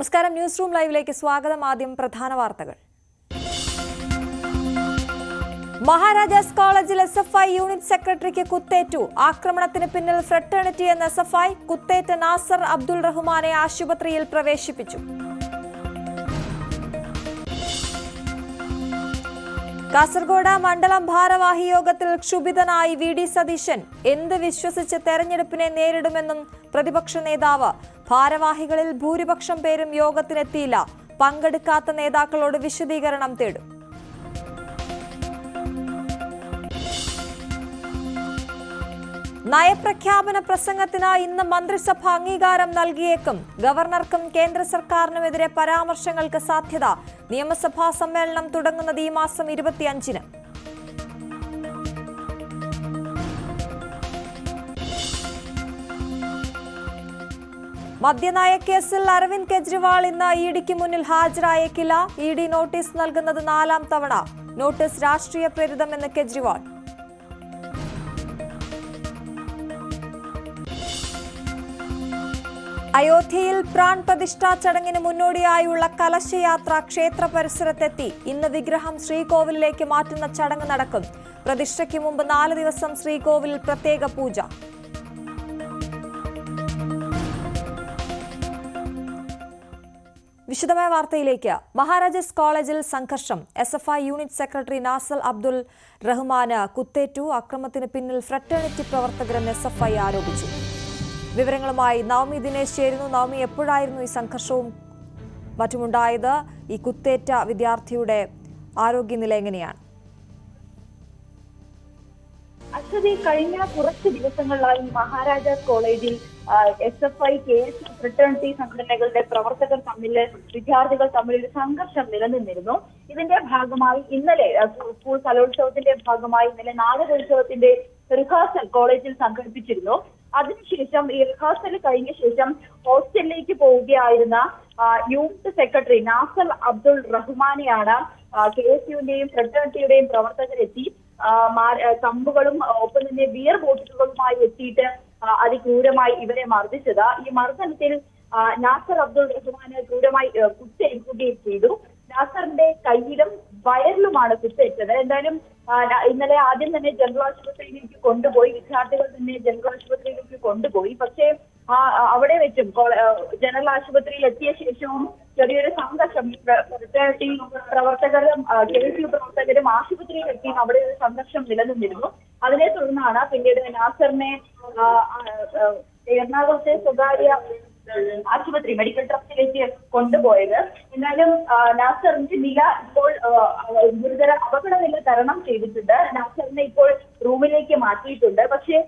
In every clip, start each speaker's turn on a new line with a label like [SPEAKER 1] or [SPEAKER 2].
[SPEAKER 1] നമസ്കാരം. News room ലൈവിലേക്ക് സ്വാഗതം. ആദ്യം പ്രധാന വാർത്തകൾ. മഹാരാജാസ് കോളേജിൽ എസ് എഫ് ഐ യൂണിറ്റ് സെക്രട്ടറിക്ക് കുത്തേറ്റു. ആക്രമണത്തിന് പിന്നിൽ ഫ്രട്ടേണിറ്റി എന്ന എസ് എഫ് ഐ കുത്തേറ്റ നാസർ അബ്ദുൾ റഹ്മാനെ ആശുപത്രിയിൽ പ്രവേശിപ്പിച്ചു. കാസർഗോഡ് മണ്ഡലം ഭാരവാഹി യോഗത്തിൽ ക്ഷുഭിതനായി വി ഡി സതീശൻ എന്ത് വിശ്വസിച്ച് തെരഞ്ഞെടുപ്പിനെ നേരിടുമെന്നും പ്രതിപക്ഷ നേതാവ് ഭാരവാഹികളിൽ ഭൂരിപക്ഷം പേരും യോഗത്തിനെത്തിയില്ല. പങ്കെടുക്കാത്ത നേതാക്കളോട് വിശദീകരണം തേടും. നയപ്രഖ്യാപന പ്രസംഗത്തിന് ഇന്ന് മന്ത്രിസഭ അംഗീകാരം നൽകിയേക്കും. ഗവർണർക്കും കേന്ദ്ര സർക്കാരിനുമെതിരെ പരാമർശങ്ങൾക്ക് സാധ്യത. നിയമസഭാ സമ്മേളനം തുടങ്ങുന്നത് ഈ മാസം ഇരുപത്തിയഞ്ചിന്. മദ്യനയ കേസിൽ അരവിന്ദ് കെജ്രിവാൾ ഇന്ന് ഇഡിക്ക് ഡിക്ക് മുന്നിൽ ഹാജരായേക്കില്ല. ഇ ഡി നോട്ടീസ് നൽകുന്നത് നാലാം തവണ. നോട്ടീസ് രാഷ്ട്രീയ പ്രേരിതമെന്ന് കെജ്രിവാൾ. അയോധ്യയിൽ പ്രാൺ പ്രതിഷ്ഠാ ചടങ്ങിന് മുന്നോടിയായുള്ള കലശയാത്ര ക്ഷേത്ര പരിസരത്തെത്തി. ഇന്ന് വിഗ്രഹം ശ്രീകോവിലേക്ക് മാറ്റുന്ന ചടങ്ങ് നടക്കും. പ്രതിഷ്ഠയ്ക്ക് മുമ്പ് നാല് ദിവസം ശ്രീകോവിലിൽ പ്രത്യേക പൂജ. വിശദമായ വാർത്തയിലേക്ക്. മഹാരാജാസ് കോളേജിൽ സംഘർഷം. S F I unit secretary Nasal Abdul റഹ്മാന് കുത്തേറ്റു. അക്രമത്തിന് പിന്നിൽ ഫ്രട്ടേണിറ്റി പ്രവർത്തകരെന്ന് എസ് എഫ് ഐ ആരോപിച്ചു. വിവരങ്ങളുമായി നവമി ദിനേശ് ചേരുന്നു. നവമി എപ്പോഴായിരുന്നു ഈ സംഘർഷവും മറ്റുമുണ്ടായത്? ഈ കുത്തേറ്റ വിദ്യാർത്ഥിയുടെ ആരോഗ്യനില എങ്ങനെയാണ്?
[SPEAKER 2] അശ്വതി കഴിഞ്ഞ കുറച്ച് ദിവസങ്ങളിലായി മഹാരാജാസ് കോളേജിൽ S F I K S fraternity സംഘടനകളുടെ പ്രവർത്തകർ തമ്മിൽ വിദ്യാർത്ഥികൾ തമ്മിൽ ഒരു സംഘർഷം നിലനിന്നിരുന്നു. ഇതിന്റെ ഭാഗമായി ഇന്നലെ സ്കൂൾ കലോത്സവത്തിന്റെ ഭാഗമായി ഇന്നലെ നാടകോത്സവത്തിന്റെ റിഹേഴ്സൽ കോളേജിൽ സംഘടിപ്പിച്ചിരുന്നു. അതിനുശേഷം റിഹേഴ്സൽ കഴിഞ്ഞ ശേഷം ഹോസ്റ്റലിലേക്ക് പോവുകയായിരുന്ന യൂത്ത് സെക്രട്ടറി നാസർ അബ്ദുൾ റഹ്മാനെയാണ് കെ എസ് യുവിന്റെയും ഫ്രട്ടേണിറ്റിയുടെയും പ്രവർത്തകരെത്തി കമ്പുകളും ഒപ്പം തന്നെ ബിയർ ബോട്ടിലുകളുമായി എത്തിയിട്ട് അതിക്രൂരമായി ഇവരെ മർദ്ദിച്ചത്. ഈ മർദ്ദനത്തിൽ നാസർ അബ്ദുൾ റഹ്മാന് ക്രൂരമായി കുറ്റേൽക്കുകയും ചെയ്തു. നാസറിന്റെ കയ്യിലും വയറിലുമാണ് കുത്തേറ്റത് എന്തായാലും ഇന്നലെ ആദ്യം തന്നെ ജനറൽ ആശുപത്രിയിലേക്ക് കൊണ്ടുപോയി വിദ്യാർത്ഥികൾ തന്നെ ജനറൽ ആശുപത്രിയിലേക്ക് കൊണ്ടുപോയി. പക്ഷേ അവിടെ വെച്ചും ജനറൽ ആശുപത്രിയിൽ എത്തിയ ശേഷവും ചെറിയൊരു സംഘർഷം. പ്രവർത്തകരും കെ യു പ്രവർത്തകരും ആശുപത്രിയിൽ എത്തിയും അവിടെ ഒരു സംഘർഷം നിലനിന്നിരുന്നു. അതിനെ തുടർന്നാണ് പിന്നീട് നാസറിനെ എറണാകുളത്തെ സ്വകാര്യ ആശുപത്രി മെഡിക്കൽ ട്രസ്റ്റിലേക്ക് കൊണ്ടുപോയത്. എന്നാലും നാസറിന്റെ നില ഇപ്പോൾ ഗുരുതര അപകടനില തരണം ചെയ്തിട്ടുണ്ട്. നാസറിനെ ഇപ്പോൾ റൂമിലേക്ക് മാറ്റിയിട്ടുണ്ട്. പക്ഷേ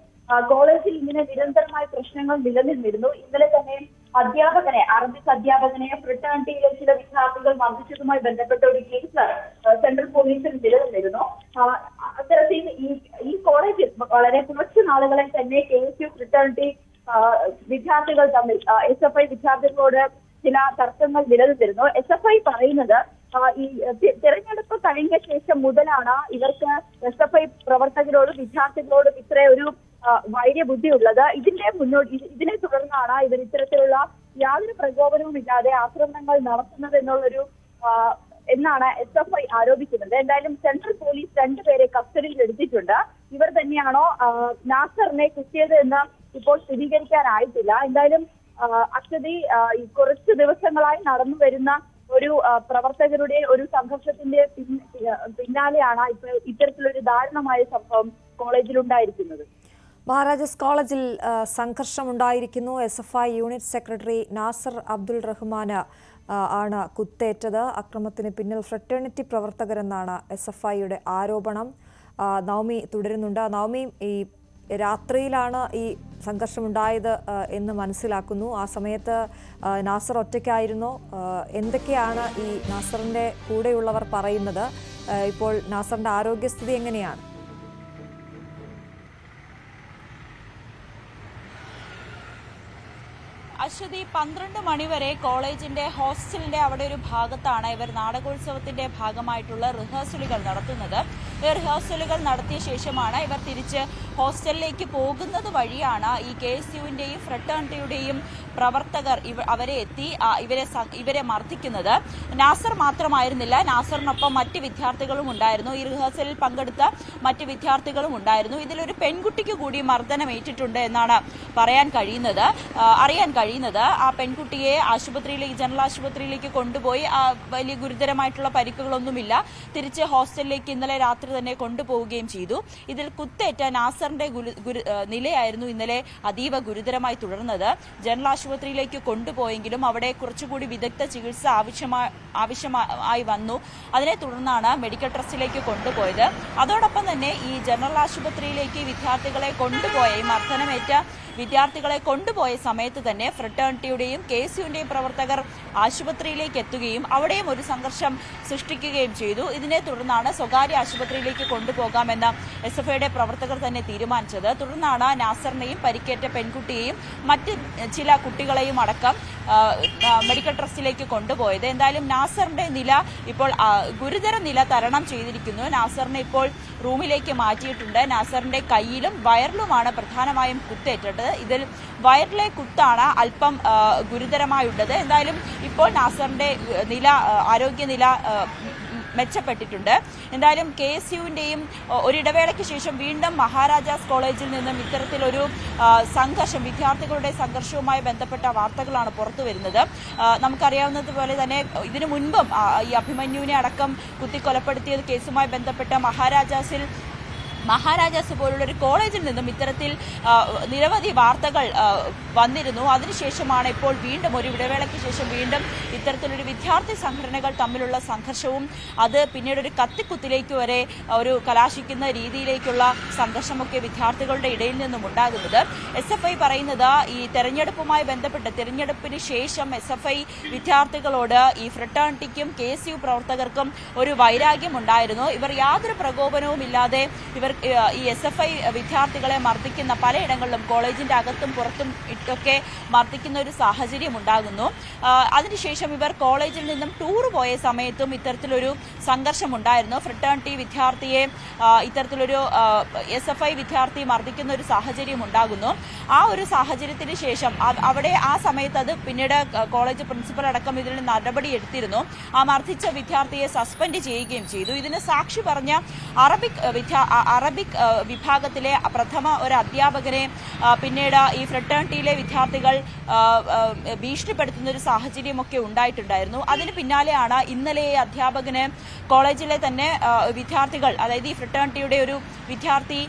[SPEAKER 2] കോളേജിൽ ഇങ്ങനെ നിരന്തരമായ പ്രശ്നങ്ങൾ നിലനിന്നിരുന്നു. ഇന്നലെ തന്നെ അധ്യാപകനെ അറബിക് അധ്യാപകനെ ഫ്രിട്ടേണിറ്റിയിലെ ചില വിദ്യാർത്ഥികൾ മർദ്ദിച്ചതുമായി ബന്ധപ്പെട്ട ഒരു കേസ് സെൻട്രൽ പോലീസിൽ നിലനിന്നിരുന്നു. അത്തരത്തിൽ ഈ ഈ കോളേജിൽ വളരെ കുറച്ച് നാളുകളെ തന്നെ കെ എസ് യു ഫ്രിട്ടേണിറ്റി വിദ്യാർത്ഥികൾ തമ്മിൽ എസ് എഫ് ഐ വിദ്യാർത്ഥികളോട് ചില തർക്കങ്ങൾ നിലനിന്നിരുന്നു. എസ് എഫ് ഐ പറയുന്നത് ഈ തെരഞ്ഞെടുപ്പ് കഴിഞ്ഞ ശേഷം മുതലാണ് ഇവർക്ക് എസ് എഫ് ഐ പ്രവർത്തകരോടും വിദ്യാർത്ഥികളോടും ഇത്ര ഒരു വൈര്യബുദ്ധി ഉള്ളത് ഇതിന്റെ മുന്നോട്ട് ഇതിനെ തുടർന്നാണ് ഇവർ ഇത്തരത്തിലുള്ള യാതൊരു പ്രകോപനവും ഇല്ലാതെ ആക്രമണങ്ങൾ നടത്തുന്നത് എന്നുള്ളൊരു എന്നാണ് എസ് എഫ് ഐ ആരോപിക്കുന്നത്. എന്തായാലും സെൻട്രൽ പോലീസ് രണ്ടുപേരെ കസ്റ്റഡിയിൽ എടുത്തിട്ടുണ്ട് ഇവർ തന്നെയാണോ നാസറിനെ കുത്തിയത് എന്ന് ഇപ്പോൾ സ്ഥിരീകരിക്കാനായിട്ടില്ല. എന്തായാലും അക്ഷതി കുറച്ച് ദിവസങ്ങളായി നടന്നു വരുന്ന ഒരു പ്രവർത്തകരുടെ ഒരു സംഘർഷത്തിന്റെ പിന്നാലെയാണ് ഇപ്പൊ ഇത്തരത്തിലൊരു ദാരുണമായ സംഭവം കോളേജിൽ ഉണ്ടായിരിക്കുന്നത്
[SPEAKER 1] മഹാരാജാസ് കോളേജിൽ സംഘർഷം സംഘർഷമുണ്ടായിരിക്കുന്നു. S F I unit secretary Nasar Abdul റഹ്മാന് ആണ് കുത്തേറ്റത്. അക്രമത്തിന് പിന്നിൽ ഫ്രട്ടേണിറ്റി പ്രവർത്തകരെന്നാണ് എസ് എഫ് ഐയുടെ ആരോപണം. നവമി തുടരുന്നുണ്ട്. നവമി ഈ രാത്രിയിലാണ് ഈ സംഘർഷമുണ്ടായത് എന്ന് മനസ്സിലാക്കുന്നു. ആ സമയത്ത് നാസർ ഒറ്റയ്ക്കായിരുന്നു. എന്തൊക്കെയാണ് ഈ നാസറിന്റെ കൂടെയുള്ളവർ പറയുന്നത്? ഇപ്പോൾ നാസറിന്റെ ആരോഗ്യസ്ഥിതി എങ്ങനെയാണ്?
[SPEAKER 3] അശ്വതി പന്ത്രണ്ട് മണിവരെ കോളേജിന്റെ ഹോസ്റ്റലിന്റെ അവിടെ ഒരു ഭാഗത്താണ് ഇവർ നാടകോത്സവത്തിന്റെ ഭാഗമായിട്ടുള്ള റിഹേഴ്സലുകൾ നടത്തുന്നത്. റിഹേഴ്സലുകൾ നടത്തിയ ശേഷമാണ് ഇവർ തിരിച്ച് ഹോസ്റ്റലിലേക്ക് പോകുന്നത് വഴിയാണ് ഈ കെ എസ് യുവിന്റെയും ഫ്രട്ടേണിറ്റിയുടെയും പ്രവർത്തകർ അവരെ എത്തി ഇവരെ ഇവരെ മർദ്ദിക്കുന്നത്. നാസർ മാത്രമായിരുന്നില്ല നാസറിനൊപ്പം മറ്റ് വിദ്യാർത്ഥികളും ഉണ്ടായിരുന്നു. ഈ റിഹേഴ്സലിൽ പങ്കെടുത്ത മറ്റ് വിദ്യാർത്ഥികളും ഉണ്ടായിരുന്നു. ഇതിലൊരു പെൺകുട്ടിക്ക് കൂടി മർദ്ദനം ഏറ്റിട്ടുണ്ട് എന്നാണ് പറയാൻ കഴിയുന്നത്. അറിയാൻ അറിയാൻ കഴിയുന്നത് ആ പെൺകുട്ടിയെ ആശുപത്രിയിലേക്ക് ജനറൽ ആശുപത്രിയിലേക്ക് കൊണ്ടുപോയി വലിയ ഗുരുതരമായിട്ടുള്ള പരിക്കുകളൊന്നുമില്ല. തിരിച്ച് ഹോസ്റ്റലിലേക്ക് ഇന്നലെ രാത്രി തന്നെ കൊണ്ടുപോവുകയും ചെയ്തു. ഇതിൽ കുത്തേറ്റ നാസറിന്റെ നിലയായിരുന്നു ഇന്നലെ അതീവ ഗുരുതരമായി തുടർന്നത്. ജനറൽ ആശുപത്രിയിലേക്ക് കൊണ്ടുപോയെങ്കിലും അവിടെ കുറച്ചുകൂടി വിദഗ്ധ ചികിത്സ ആവശ്യമായി ആവശ്യമായി വന്നു. അതിനെ തുടർന്നാണ് മെഡിക്കൽ ട്രസ്റ്റിലേക്ക് കൊണ്ടുപോയത്. അതോടൊപ്പം തന്നെ ഈ ജനറൽ ആശുപത്രിയിലേക്ക് വിദ്യാർത്ഥികളെ കൊണ്ടുപോയ മർദ്ദനമേറ്റ വിദ്യാർത്ഥികളെ കൊണ്ടുപോയ സമയത്ത് തന്നെ ഫ്രട്ടേണിറ്റിയുടെയും കെ യുവിന്റെയും പ്രവർത്തകർ ആശുപത്രിയിലേക്ക് എത്തുകയും അവിടെയും ഒരു സംഘർഷം സൃഷ്ടിക്കുകയും ചെയ്തു. ഇതിനെ തുടർന്നാണ് സ്വകാര്യ ആശുപത്രിയിലേക്ക് കൊണ്ടുപോകാമെന്ന് എസ് എഫ് ഐയുടെ പ്രവർത്തകർ തന്നെ തീരുമാനിച്ചത്. തുടർന്നാണ് നാസറിനെയും പരിക്കേറ്റ പെൺകുട്ടിയെയും മറ്റ് ചില കുട്ടികളെയും അടക്കം മെഡിക്കൽ ട്രസ്റ്റിലേക്ക് കൊണ്ടുപോയത്. എന്തായാലും നാസറിന്റെ നില ഇപ്പോൾ ഗുരുതര നില തരണം ചെയ്തിരിക്കുന്നു. നാസറിനെ ഇപ്പോൾ റൂമിലേക്ക് മാറ്റിയിട്ടുണ്ട്. നാസറിന്റെ കയ്യിലും വയറിലുമാണ് പ്രധാനമായും കുത്തേറ്റത്. ഇതിൽ വയറിലെ കുത്താണ് അല്പം ഗുരുതരമായുള്ളത്. എന്തായാലും ഇപ്പോൾ നാസറിന്റെ നില ആരോഗ്യനില മെച്ചപ്പെട്ടിട്ടുണ്ട്. എന്തായാലും കെ എസ് യുവിന്റെയും ഒരിടവേളയ്ക്ക് ശേഷം വീണ്ടും മഹാരാജാസ് കോളേജിൽ നിന്നും ഇത്തരത്തിലൊരു സംഘർഷം വിദ്യാർത്ഥികളുടെ സംഘർഷവുമായി ബന്ധപ്പെട്ട വാർത്തകളാണ് പുറത്തു വരുന്നത്. നമുക്കറിയാവുന്നതുപോലെ തന്നെ ഇതിനു മുൻപും ഈ അഭിമന്യുവിനെ അടക്കം കുത്തിക്കൊലപ്പെടുത്തിയ കേസുമായി ബന്ധപ്പെട്ട മഹാരാജാസിൽ മഹാരാജാസ് പോലുള്ള ഒരു കോളേജിൽ നിന്നും ഇത്തരത്തിൽ നിരവധി വാർത്തകൾ വന്നിരുന്നു. അതിനുശേഷമാണ് ഇപ്പോൾ വീണ്ടും ഒരു ഇടവേളയ്ക്ക് ശേഷം വീണ്ടും ഇത്തരത്തിലൊരു വിദ്യാർത്ഥി സംഘടനകൾ തമ്മിലുള്ള സംഘർഷവും അത് പിന്നീട് ഒരു കത്തിക്കുത്തിലേക്ക് വരെ ഒരു കലാശിക്കുന്ന രീതിയിലേക്കുള്ള സംഘർഷമൊക്കെ വിദ്യാർത്ഥികളുടെ ഇടയിൽ നിന്നും ഉണ്ടാകുന്നത്. എസ് എഫ് ഐ പറയുന്നത് ഈ തെരഞ്ഞെടുപ്പുമായി ബന്ധപ്പെട്ട് തെരഞ്ഞെടുപ്പിന് ശേഷം എസ് എഫ് ഐ വിദ്യാർത്ഥികളോട് ഈ ഫ്രട്ടേണിറ്റിക്കും കെ എസ് യു പ്രവർത്തകർക്കും ഒരു വൈരാഗ്യം ഉണ്ടായിരുന്നു. ഇവർ യാതൊരു പ്രകോപനവും ഇല്ലാതെ ഇവർ ഈ എസ് എഫ് ഐ വിദ്യാർത്ഥികളെ മർദ്ദിക്കുന്ന പലയിടങ്ങളിലും കോളേജിന്റെ അകത്തും പുറത്തും ഇട്ടൊക്കെ മർദ്ദിക്കുന്ന ഒരു സാഹചര്യം ഉണ്ടാകുന്നു. അതിനുശേഷം ഇവർ കോളേജിൽ നിന്നും ടൂർ പോയ സമയത്തും ഇത്തരത്തിലൊരു സംഘർഷം ഉണ്ടായിരുന്നു ഫ്രട്ടേണിറ്റി വിദ്യാർത്ഥിയെ ഇത്തരത്തിലൊരു എസ് എഫ് ഐ വിദ്യാർത്ഥി മർദ്ദിക്കുന്ന ഒരു സാഹചര്യം ഉണ്ടാകുന്നു. ആ ഒരു സാഹചര്യത്തിന് ശേഷം അവിടെ ആ സമയത്ത് അത് പിന്നീട് കോളേജ് പ്രിൻസിപ്പൽ അടക്കം ഇതിൽ നടപടി എടുത്തിരുന്നു. ആ മർദ്ദിച്ച വിദ്യാർത്ഥിയെ സസ്പെൻഡ് ചെയ്യുകയും ചെയ്തു. ഇതിന് സാക്ഷി പറഞ്ഞ അറബിക് വിദ്യാ അറബിക് വിഭാഗത്തിലെ പ്രഥമ ഒരു അധ്യാപകനെ പിന്നീട് ഈ ഫ്രട്ടേണിറ്റിയിലെ വിദ്യാർത്ഥികൾ ഭീഷണിപ്പെടുത്തുന്ന ഒരു സാഹചര്യമൊക്കെ ഉണ്ടായിട്ടുണ്ടായിരുന്നു. അതിന് പിന്നാലെയാണ് ഇന്നലെ ഈ അധ്യാപകന് കോളേജിലെ തന്നെ വിദ്യാർത്ഥികൾ അതായത് ഈ ഫ്രട്ടേണിറ്റിയുടെ ഒരു വിദ്യാർത്ഥി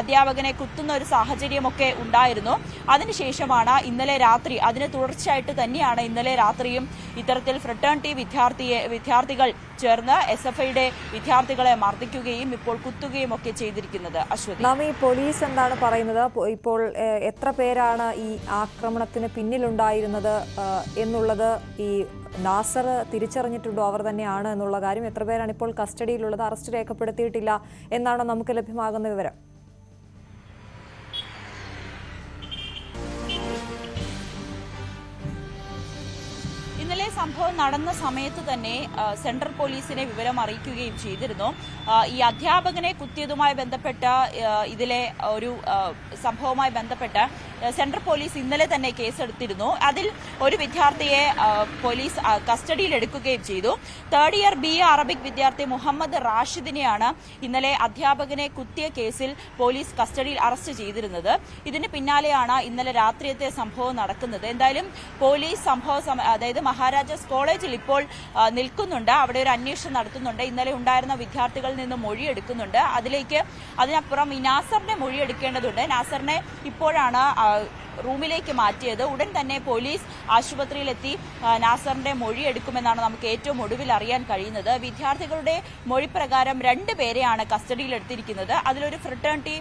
[SPEAKER 3] അധ്യാപകനെ കുത്തുന്ന ഒരു സാഹചര്യമൊക്കെ ഉണ്ടായിരുന്നു. അതിനുശേഷമാണ് ഇന്നലെ രാത്രി അതിന് തുടർച്ചയായിട്ട് തന്നെയാണ് ഇന്നലെ രാത്രിയും ഇത്തരത്തിൽ ഫ്രട്ടേണിറ്റി വിദ്യാർത്ഥിയെ വിദ്യാർത്ഥികൾ ചേർന്ന് എസ് എഫ് ഐയുടെ വിദ്യാർത്ഥികളെ മർദ്ദിക്കുകയും ഇപ്പോൾ കുത്തുകയും ഒക്കെ ചെയ്തിരിക്കുന്നത് അശ്വതി?
[SPEAKER 1] നാം ഈ പോലീസ് എന്താണ് പറയുന്നത്? ഇപ്പോൾ എത്ര പേരാണ് ഈ ആക്രമണത്തിന് പിന്നിലുണ്ടായിരുന്നത് എന്നുള്ളത് ഈ നാസർ തിരിച്ചറിഞ്ഞിട്ടുണ്ടോ? അവർ തന്നെയാണ് എന്നുള്ള കാര്യം എത്ര പേരാണ് ഇപ്പോൾ കസ്റ്റഡിയിലുള്ളത്? അറസ്റ്റ് രേഖപ്പെടുത്തിയിട്ടില്ല എന്നാണോ നമുക്ക് ലഭ്യമാകുന്ന വിവരം?
[SPEAKER 3] സംഭവം നടന്ന സമയത്ത് തന്നെ സെൻട്രൽ പോലീസിനെ വിവരം അറിയിക്കുകയും ചെയ്തിരുന്നു. ഈ അധ്യാപകനെ കുത്തിയതുമായി ബന്ധപ്പെട്ട ഇതിലെ ഒരു സംഭവവുമായി ബന്ധപ്പെട്ട് സെൻട്രൽ പോലീസ് ഇന്നലെ തന്നെ കേസെടുത്തിരുന്നു. അതിൽ ഒരു വിദ്യാർത്ഥിയെ പോലീസ് കസ്റ്റഡിയിൽ എടുക്കുകയും ചെയ്തു. Third year B A Arabic വിദ്യാർത്ഥി മുഹമ്മദ് റാഷിദിനെയാണ് ഇന്നലെ അധ്യാപകനെ കുത്തിയ കേസിൽ പോലീസ് കസ്റ്റഡിയിൽ അറസ്റ്റ് ചെയ്തിരുന്നത്. ഇതിന് പിന്നാലെയാണ് ഇന്നലെ രാത്രിയത്തെ സംഭവം നടക്കുന്നത്. എന്തായാലും പോലീസ് സംഭവ അതായത് മഹാരാജാസ് കോളേജിൽ ഇപ്പോൾ നിൽക്കുന്നുണ്ട്. അവിടെ ഒരു അന്വേഷണം നടത്തുന്നുണ്ട്. ഇന്നലെ ഉണ്ടായിരുന്ന വിദ്യാർത്ഥികളിൽ നിന്ന് മൊഴിയെടുക്കുന്നുണ്ട്. അതിലേക്ക് അതിനപ്പുറം നാസറിനെ മൊഴിയെടുക്കേണ്ടതുണ്ട്. നാസറിനെ ഇപ്പോഴാണ് റൂമിലേക്ക് മാറ്റിയത്. ഉടൻ തന്നെ പോലീസ് ആശുപത്രിയിലെത്തി. നാസറിന്റെ മൊഴി എടുക്കുമെന്നാണ് നമുക്ക് ഏറ്റവും ഒടുവിൽ അറിയാൻ കഴിയുന്നത്. വിദ്യാർത്ഥികളുടെ മൊഴി പ്രകാരം രണ്ട് പേരെയാണ് കസ്റ്റഡിയിൽ എടുത്തിരിക്കുന്നത്. അതിലൊരു ഫ്രട്ടേണിറ്റി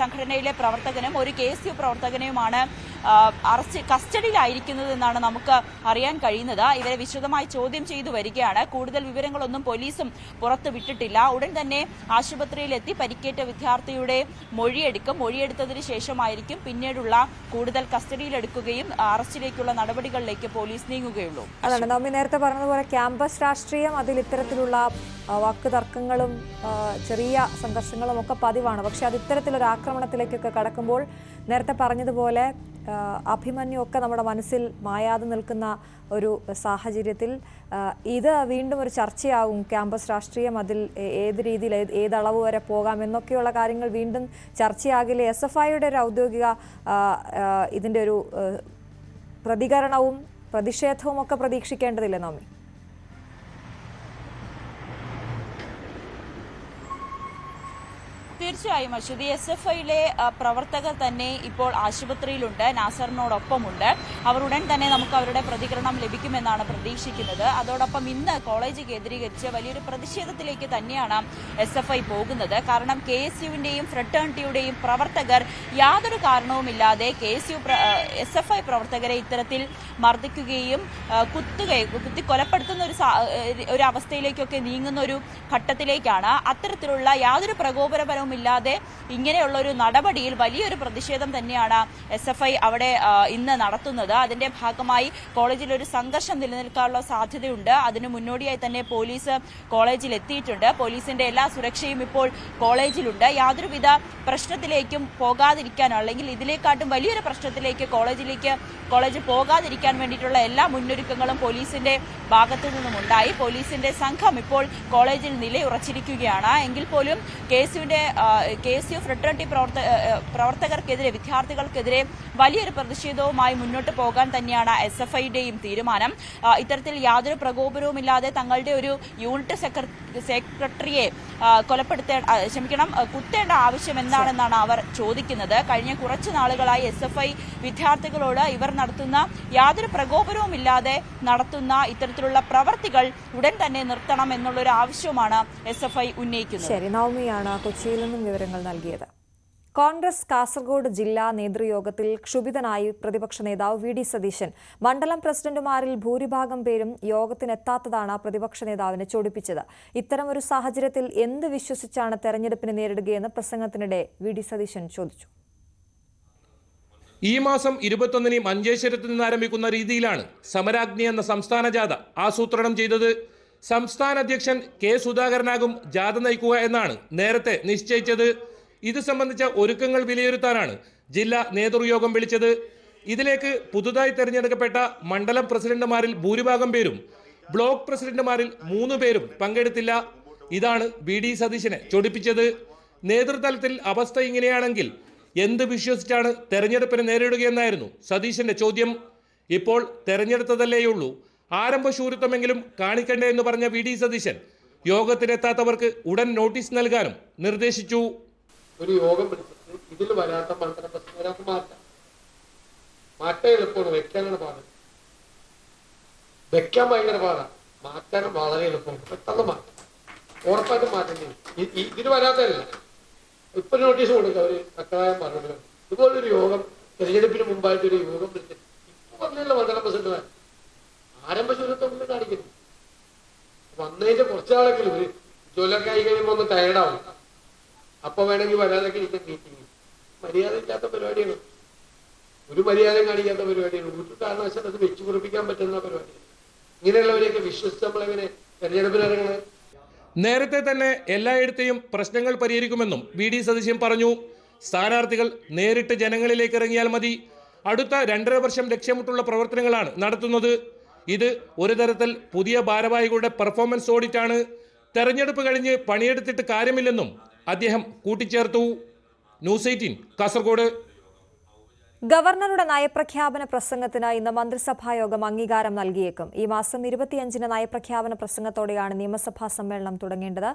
[SPEAKER 3] സംഘടനയിലെ പ്രവർത്തകനും ഒരു കെ ആ, അറസ്റ്റ് കസ്റ്റഡിയിലായിരിക്കുന്നത് എന്നാണ് നമുക്ക് അറിയാൻ കഴിയുന്നത്. ഇവരെ വിശദമായി ചോദ്യം ചെയ്തു വരികയാണ്. കൂടുതൽ വിവരങ്ങളൊന്നും പോലീസും പുറത്തു വിട്ടിട്ടില്ല. ഉടൻ തന്നെ ആശുപത്രിയിലെത്തി പരിക്കേറ്റ വിദ്യാർത്ഥിയുടെ മൊഴിയെടുക്കും. മൊഴിയെടുത്തതിന് ശേഷമായിരിക്കും പിന്നീടുള്ള കൂടുതൽ കസ്റ്റഡിയിലെടുക്കുകയും അറസ്റ്റിലേക്കുള്ള നടപടികളിലേക്ക് പോലീസ് നീങ്ങുകയുള്ളൂ.
[SPEAKER 1] അതാണ്. നമ്മി നേരത്തെ പറഞ്ഞതുപോലെ ക്യാമ്പസ് രാഷ്ട്രീയം അതിൽ ഇത്തരത്തിലുള്ള വാക്ക് തർക്കങ്ങളും ചെറിയ സംഘർഷങ്ങളും ഒക്കെ പതിവാണ്. പക്ഷെ അത് ഇത്തരത്തിലൊരു ആക്രമണത്തിലേക്കൊക്കെ കടക്കുമ്പോൾ നേരത്തെ പറഞ്ഞതുപോലെ അഭിമന്യു ഒക്കെ നമ്മുടെ മനസ്സിൽ മായാതെ നിൽക്കുന്ന ഒരു സാഹചര്യത്തിൽ ഇത് വീണ്ടും ഒരു ചർച്ചയാകും ക്യാമ്പസ് രാഷ്ട്രീയം അതിൽ ഏത് രീതിയിൽ ഏത് വരെ പോകാം എന്നൊക്കെയുള്ള കാര്യങ്ങൾ വീണ്ടും ചർച്ചയാകില്ല? എസ് എഫ് ഐയുടെ ഒരു ഔദ്യോഗിക ഇതിന്റെ ഒരു പ്രതികരണവും പ്രതിഷേധവും ഒക്കെ പ്രതീക്ഷിക്കേണ്ടതില്ലേ നോമി
[SPEAKER 3] തീർച്ചയായും അശ്വതി. എസ് എഫ് ഐയിലെ പ്രവർത്തകർ തന്നെ ഇപ്പോൾ ആശുപത്രിയിലുണ്ട്. നാസറിനോടൊപ്പമുണ്ട്. അവർ ഉടൻ തന്നെ നമുക്ക് അവരുടെ പ്രതികരണം ലഭിക്കുമെന്നാണ് പ്രതീക്ഷിക്കുന്നത്. അതോടൊപ്പം ഇന്ന് കോളേജ് കേന്ദ്രീകരിച്ച് വലിയൊരു പ്രതിഷേധത്തിലേക്ക് തന്നെയാണ് എസ് എഫ് ഐ പോകുന്നത്. കാരണം കെ എസ് യുവിന്റെയും ഫ്രട്ടേണിറ്റിയുടെയും പ്രവർത്തകർ യാതൊരു കാരണവുമില്ലാതെ K S U S F I പ്രവർത്തകരെ ഇത്തരത്തിൽ മർദ്ദിക്കുകയും കുത്തുകയും കുത്തി കൊലപ്പെടുത്തുന്ന ഒരു ഒരു അവസ്ഥയിലേക്കൊക്കെ നീങ്ങുന്ന ഒരു ഘട്ടത്തിലേക്കാണ്. അത്തരത്തിലുള്ള യാതൊരു പ്രകോപനപരവും ഇല്ലാതെ ഇങ്ങനെയുള്ള ഒരു നടപടിയിൽ വലിയൊരു പ്രതിഷേധം തന്നെയാണ് എസ് എഫ് ഐ അവിടെ ഇന്ന് നടത്തുന്നത്. അതിന്റെ ഭാഗമായി കോളേജിൽ ഒരു സംഘർഷം നിലനിൽക്കാനുള്ള സാധ്യതയുണ്ട്. അതിന് മുന്നോടിയായി തന്നെ പോലീസ് കോളേജിൽ എത്തിയിട്ടുണ്ട്. പോലീസിന്റെ എല്ലാ സുരക്ഷയും ഇപ്പോൾ കോളേജിലുണ്ട്. യാതൊരുവിധ പ്രശ്നത്തിലേക്കും പോകാതിരിക്കാനോ അല്ലെങ്കിൽ ഇതിലേക്കാട്ടും വലിയൊരു പ്രശ്നത്തിലേക്ക് കോളേജിലേക്ക് കോളേജ് പോകാതിരിക്കാൻ വേണ്ടിയിട്ടുള്ള എല്ലാ മുന്നൊരുക്കങ്ങളും പോലീസിന്റെ ഭാഗത്തു നിന്നും ഉണ്ടായി. പോലീസിന്റെ സംഘം ഇപ്പോൾ കോളേജിൽ നിലയുറച്ചിരിക്കുകയാണ്. എങ്കിൽ പോലും കെ എസ് യുവിന്റെ കെ എസ് യു ഫ്രട്ടേണിറ്റി പ്രവർത്ത പ്രവർത്തകർക്കെതിരെ വിദ്യാർത്ഥികൾക്കെതിരെ വലിയൊരു പ്രതിഷേധവുമായി മുന്നോട്ട് പോകാൻ തന്നെയാണ് എസ് എഫ് ഐയുടെയും തീരുമാനം. ഇത്തരത്തിൽ യാതൊരു പ്രകോപനവുമില്ലാതെ തങ്ങളുടെ ഒരു യൂണിറ്റ് സെക്ര- സെക്രട്ടറിയെ കൊലപ്പെടുത്തേ ക്ഷമിക്കണം കുത്തേണ്ട ആവശ്യം എന്താണെന്നാണ് അവർ ചോദിക്കുന്നത്. കഴിഞ്ഞ കുറച്ച് നാളുകളായി എസ് എഫ് ഐ വിദ്യാർത്ഥികളോട് ഇവർ നടത്തുന്ന യാതൊരു പ്രകോപനവുമില്ലാതെ നടത്തുന്ന ഇത്തരത്തിലുള്ള പ്രവർത്തികൾ ഉടൻ തന്നെ നിർത്തണം എന്നുള്ളൊരു ആവശ്യവുമാണ് എസ് എഫ് ഐ ഉന്നയിക്കുന്നത്.
[SPEAKER 1] ശരി നവമിയാണ് കൊച്ചിയിൽ നിന്നും വിവരങ്ങൾ നൽകിയത്. കോൺഗ്രസ് കാസർഗോഡ് ജില്ലാ നേതൃയോഗത്തിൽ ക്ഷുഭിതനായി പ്രതിപക്ഷ നേതാവ് വി ഡി സതീശൻ. മണ്ഡലം പ്രസിഡന്റുമാരിൽ ഭൂരിഭാഗം പേരും യോഗത്തിനെത്താത്തതാണ് പ്രതിപക്ഷ നേതാവിനെ ചൊടിപ്പിച്ചത്. ഇത്തരമൊരു സാഹചര്യത്തിൽ എന്ത് വിശ്വസിച്ചാണ് തെരഞ്ഞെടുപ്പിനെ നേരിടുകയെന്ന് പ്രസംഗത്തിനിടെ വി ഡി സതീശൻ ചോദിച്ചു.
[SPEAKER 4] ഈ മാസം ഇരുപത്തൊന്നിന് മഞ്ചേശ്വരത്ത് നിന്ന് ആരംഭിക്കുന്ന രീതിയിലാണ് സമരാഗ്നി എന്ന സംസ്ഥാന ജാഥ ആസൂത്രണം ചെയ്തത്. സംസ്ഥാന അധ്യക്ഷൻ കെ സുധാകരനാകും ജാഥ നയിക്കുക എന്നാണ് നേരത്തെ നിശ്ചയിച്ചത്. ഇത് സംബന്ധിച്ച ഒരുക്കങ്ങൾ വിലയിരുത്താനാണ് ജില്ലാ നേതൃയോഗം വിളിച്ചത്. ഇതിലേക്ക് പുതുതായി തെരഞ്ഞെടുക്കപ്പെട്ട മണ്ഡലം പ്രസിഡന്റുമാരിൽ ഭൂരിഭാഗം പേരും ബ്ലോക്ക് പ്രസിഡന്റുമാരിൽ മൂന്ന് പേരും പങ്കെടുത്തില്ല. ഇതാണ് ബി ഡി സതീശനെ ചൊടിപ്പിച്ചത്. നേതൃതലത്തിൽ അവസ്ഥ ഇങ്ങനെയാണെങ്കിൽ എന്ത് വിശ്വസിച്ചാണ് തെരഞ്ഞെടുപ്പിനെ നേരിടുകയെന്നായിരുന്നു സതീശന്റെ ചോദ്യം. ഇപ്പോൾ തെരഞ്ഞെടുത്തതല്ലേയുള്ളൂ. ആരംഭശൂരിത്വമെങ്കിലും കാണിക്കണ്ടേ എന്ന് പറഞ്ഞ വി ഡി സതീശൻ യോഗത്തിനെത്താത്തവർക്ക് ഉടൻ നോട്ടീസ് നൽകാനും നിർദ്ദേശിച്ചു.
[SPEAKER 5] ഒരു യോഗം ഇതിൽ വരാത്ത മണ്ഡല പ്രസിഡന്റിനെ മാറ്റാം മാറ്റാൻ എളുപ്പമാണ്. വെക്കാനാണ് പാട്. വെക്കാൻ ഭയങ്കര പാടാണ് മാറ്റാനും വളരെ എളുപ്പമാണ്. പെട്ടെന്ന് മാറ്റാം. ഉറപ്പായിട്ടും മാറ്റേണ്ടി ഇതിന് വരാത്തതല്ല. ഇപ്പൊ നോട്ടീസ് കൊടുക്കുക അവർ തക്കതായ മറുപടി ഇതുപോലൊരു യോഗം തെരഞ്ഞെടുപ്പിന് മുമ്പായിട്ട് ഒരു യോഗം വിളിച്ചിട്ട്. ഇപ്പൊ വന്നില്ല മണ്ഡലം പ്രസിഡന്റുമാർ ആരംഭ ശൂരത്വം കാണിക്കുന്നു. വന്നതിന്റെ കുറച്ചാളെങ്കിലും ഒരു ജോലിയൊക്കെ ആയി കഴിയുമ്പോൾ ഒന്ന് ടയർഡാവും അപ്പൊ വേണമെങ്കിൽ വരാതൊക്കെ ഇരിക്കും മീറ്റിംഗ് മര്യാദ ഇല്ലാത്ത പരിപാടിയാണ്. ഒരു മര്യാദ കാണിക്കാത്ത പരിപാടിയാണ്. ഒരു കാരണവശാൽ അത് വെച്ചു കുറിപ്പിക്കാൻ പറ്റുന്ന പരിപാടിയാണ്. ഇങ്ങനെയുള്ളവരെയൊക്കെ വിശ്വസിച്ച് നമ്മളെങ്ങനെ തെരഞ്ഞെടുപ്പിന് ഇറങ്ങണത്
[SPEAKER 4] നേരത്തെ തന്നെ എല്ലായിടത്തെയും പ്രശ്നങ്ങൾ പരിഹരിക്കുമെന്നും വി ഡി സതീശൻ പറഞ്ഞു. സ്ഥാനാർത്ഥികൾ നേരിട്ട് ജനങ്ങളിലേക്ക് ഇറങ്ങിയാൽ മതി. അടുത്ത രണ്ടര വർഷം ലക്ഷ്യമിട്ടുള്ള പ്രവർത്തനങ്ങളാണ് നടത്തുന്നത്. ഇത് ഒരു തരത്തിൽ പുതിയ ഭാരവാഹികളുടെ പെർഫോമൻസ് ഓഡിറ്റാണ് തെരഞ്ഞെടുപ്പ് കഴിഞ്ഞ് പണിയെടുത്തിട്ട് കാര്യമില്ലെന്നും അദ്ദേഹം കൂട്ടിച്ചേർത്തു. News eighteen Kasaragod.
[SPEAKER 1] ഗവർണറുടെ നയപ്രഖ്യാപന പ്രസംഗത്തിന് ഇന്ന് മന്ത്രിസഭാ യോഗം അംഗീകാരം നൽകിയേക്കും. ഈ മാസം ഇരുപത്തിയഞ്ചിന് നയപ്രഖ്യാപന പ്രസംഗത്തോടെയാണ് നിയമസഭാ സമ്മേളനം തുടങ്ങേണ്ടത്.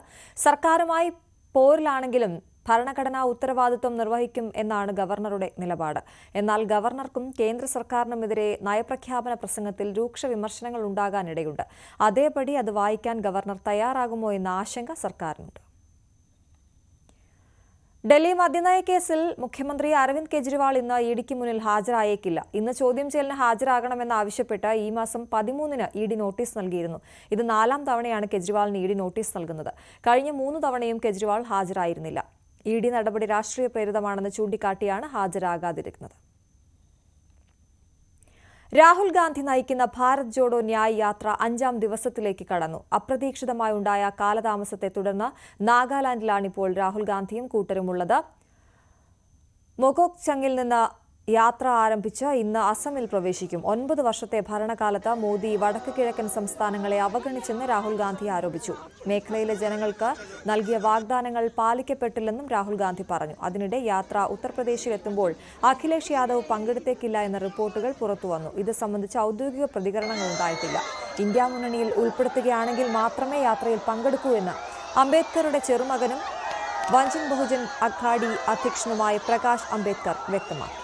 [SPEAKER 1] സർക്കാരുമായി പോരിലാണെങ്കിലും ഭരണഘടനാ ഉത്തരവാദിത്വം നിർവഹിക്കും എന്നാണ് ഗവർണറുടെ നിലപാട്. എന്നാൽ ഗവർണർക്കും കേന്ദ്ര സർക്കാരിനുമെതിരെ നയപ്രഖ്യാപന പ്രസംഗത്തിൽ രൂക്ഷ വിമർശനങ്ങൾ ഉണ്ടാകാനിടയുണ്ട്. അതേപടി അത് വായിക്കാൻ ഗവർണർ തയ്യാറാകുമോ എന്ന ആശങ്ക സർക്കാരിനുണ്ട്. ഡൽഹി മദ്യനയ കേസിൽ മുഖ്യമന്ത്രി അരവിന്ദ് കെജ്രിവാൾ ഇന്ന് ഇഡിക്ക് മുന്നിൽ ഹാജരായേക്കില്ല. ഇന്ന് ചോദ്യം ചെയ്യലിന് ഹാജരാകണമെന്നാവശ്യപ്പെട്ട് ഈ മാസം പതിമൂന്നിന് ഇ ഡി നോട്ടീസ് നൽകിയിരുന്നു. ഇത് നാലാം തവണയാണ് കെജ്രിവാളിന് ഇ ഡി നോട്ടീസ് നൽകുന്നത്. കഴിഞ്ഞ മൂന്ന് തവണയും കെജ്രിവാൾ ഹാജരായിരുന്നില്ല. ഇ ഡി നടപടി രാഷ്ട്രീയ പ്രേരിതമാണെന്ന് ചൂണ്ടിക്കാട്ടിയാണ് ഹാജരാകാതിരിക്കുന്നത്. രാഹുൽ ഗാന്ധി നയിക്കുന്ന ഭാരത് ജോഡോ ന്യായ് യാത്ര അഞ്ചാം ദിവസത്തിലേക്ക് കടന്നു. അപ്രതീക്ഷിതമായി ഉണ്ടായ കാലതാമസത്തെ തുടർന്ന് നാഗാലാൻഡിലാണിപ്പോൾ രാഹുൽ ഗാന്ധിയും കൂട്ടരുമുള്ളത്. മൊഗോക് ചങ്ങിൽ നിന്ന് യാത്ര ആരംഭിച്ച് ഇന്ന് അസമിൽ പ്രവേശിക്കും. ഒൻപത് വർഷത്തെ ഭരണകാലത്ത് മോദി വടക്ക് കിഴക്കൻ സംസ്ഥാനങ്ങളെ അവഗണിച്ചെന്ന് രാഹുൽ ഗാന്ധി ആരോപിച്ചു. മേഖലയിലെ ജനങ്ങൾക്ക് നൽകിയ വാഗ്ദാനങ്ങൾ പാലിക്കപ്പെട്ടില്ലെന്നും രാഹുൽ ഗാന്ധി പറഞ്ഞു. അതിനിടെ യാത്ര ഉത്തർപ്രദേശിലെത്തുമ്പോൾ അഖിലേഷ് യാദവ് പങ്കെടുത്തേക്കില്ല എന്ന റിപ്പോർട്ടുകൾ പുറത്തുവന്നു. ഇത് സംബന്ധിച്ച് ഔദ്യോഗിക പ്രതികരണങ്ങൾ ഉണ്ടായിട്ടില്ല. ഇന്ത്യ മുന്നണിയിൽ ഉൾപ്പെടുത്തുകയാണെങ്കിൽ മാത്രമേ യാത്രയിൽ പങ്കെടുക്കൂ എന്ന് അംബേദ്കറുടെ ചെറുമകനും വഞ്ചൻ ബഹുജൻ അഘാഡി അധ്യക്ഷനുമായ പ്രകാശ് അംബേദ്കർ വ്യക്തമാക്കി.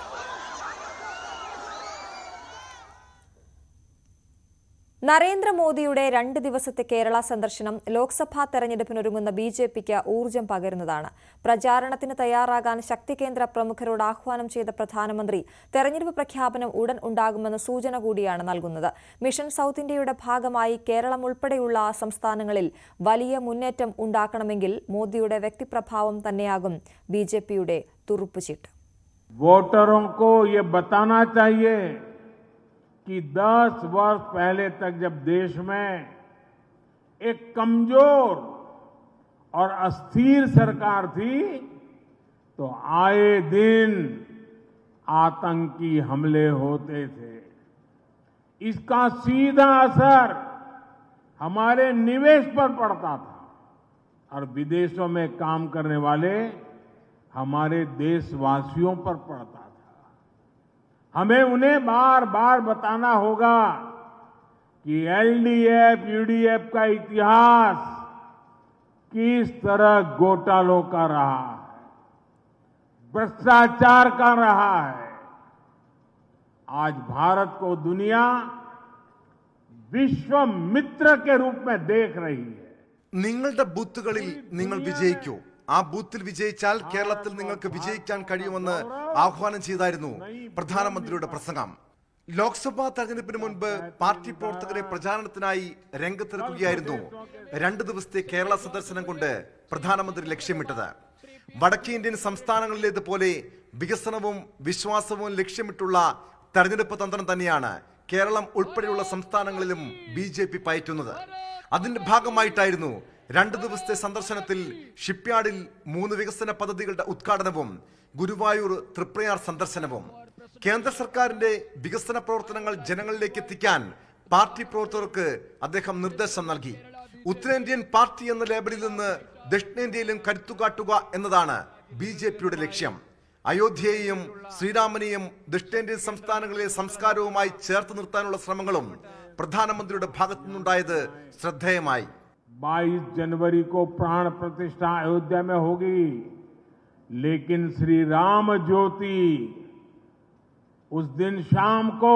[SPEAKER 1] നരേന്ദ്രമോദിയുടെ രണ്ട് ദിവസത്തെ കേരള സന്ദർശനം ലോക്സഭാ തെരഞ്ഞെടുപ്പിനൊരുങ്ങുന്ന ബി ജെ പിക്ക് ഊർജം പകരുന്നതാണ്. പ്രചാരണത്തിന് തയ്യാറാകാൻ ശക്തി കേന്ദ്ര പ്രമുഖരോട് ആഹ്വാനം ചെയ്ത പ്രധാനമന്ത്രി തെരഞ്ഞെടുപ്പ് പ്രഖ്യാപനം ഉടൻ ഉണ്ടാകുമെന്ന സൂചന കൂടിയാണ് നൽകുന്നത്. മിഷൻ സൗത്ത് ഇന്ത്യയുടെ ഭാഗമായി കേരളം ഉൾപ്പെടെയുള്ള സംസ്ഥാനങ്ങളിൽ വലിയ മുന്നേറ്റം ഉണ്ടാക്കണമെങ്കിൽ മോദിയുടെ വ്യക്തിപ്രഭാവം തന്നെയാകും ബി ജെ പിയുടെ തുറുപ്പുചീട്ട്.
[SPEAKER 6] को ये बताना चाहिए कि 10 वर्ष पहले तक जब देश में एक कमज़ोर और अस्थिर सरकार थी तो आए दिन आतंकी हमले होते थे। इसका सीधा असर हमारे निवेश पर पड़ता था और विदेशों में काम करने वाले हमारे देशवासियों पर पड़ता हमें उन्हें बार बार बताना होगा कि एलडीएफ यूडीएफ का इतिहास किस तरह घोटालों का रहा है भ्रष्टाचार का रहा है आज भारत को दुनिया विश्व मित्र के रूप में देख रही है
[SPEAKER 7] നിങ്ങളുടെ ബൂത്തുകളിൽ നിങ്ങൾ വിജയിക്കൂ ആ ബൂത്തിൽ വിജയിച്ചാൽ കേരളത്തിൽ നിങ്ങൾക്ക് വിജയിക്കാൻ കഴിയുമെന്ന് ആഹ്വാനം ചെയ്തായിരുന്നു പ്രധാനമന്ത്രിയുടെ പ്രസംഗം. ലോക്സഭാ തെരഞ്ഞെടുപ്പിന് മുൻപ് പാർട്ടി പ്രവർത്തകരെ പ്രചാരണത്തിനായി രംഗത്തിറക്കുകയായിരുന്നു രണ്ടു ദിവസത്തെ കേരള സന്ദർശനം കൊണ്ട് പ്രധാനമന്ത്രി ലക്ഷ്യമിട്ടത്. വടക്കേ ഇന്ത്യൻ സംസ്ഥാനങ്ങളിലേതുപോലെ വികസനവും വിശ്വാസവും ലക്ഷ്യമിട്ടുള്ള തെരഞ്ഞെടുപ്പ് തന്ത്രം തന്നെയാണ് കേരളം ഉൾപ്പെടെയുള്ള സംസ്ഥാനങ്ങളിലും ബി ജെ പി പയറ്റുന്നത്. അതിന്റെ ഭാഗമായിട്ടായിരുന്നു രണ്ട് ദിവസത്തെ സന്ദർശനത്തിൽ ഷിപ്പ്യാർഡിൽ മൂന്ന് വികസന പദ്ധതികളുടെ ഉദ്ഘാടനവും ഗുരുവായൂർ തൃപ്രയാർ സന്ദർശനവും. കേന്ദ്ര സർക്കാരിന്റെ വികസന പ്രവർത്തനങ്ങൾ ജനങ്ങളിലേക്ക് എത്തിക്കാൻ പാർട്ടി പ്രവർത്തകർക്ക് അദ്ദേഹം നിർദ്ദേശം നൽകി. ഉത്തരേന്ത്യൻ പാർട്ടി എന്ന ലേബലിൽ നിന്ന് ദക്ഷിണേന്ത്യയിലും കരുത്തുകാട്ടുക എന്നതാണ് ബി ജെ പിയുടെ ലക്ഷ്യം. അയോധ്യയെയും ശ്രീരാമനെയും ദക്ഷിണേന്ത്യൻ സംസ്ഥാനങ്ങളിലെ സംസ്കാരവുമായി ചേർത്ത് നിർത്താനുള്ള ശ്രമങ്ങളും പ്രധാനമന്ത്രിയുടെ ഭാഗത്തുനിന്നുണ്ടായത് ശ്രദ്ധേയമായി.
[SPEAKER 6] 22 जनवरी को प्राण प्रतिष्ठा अयोध्या में होगी। लेकिन श्री राम ज्योति उस दिन शाम को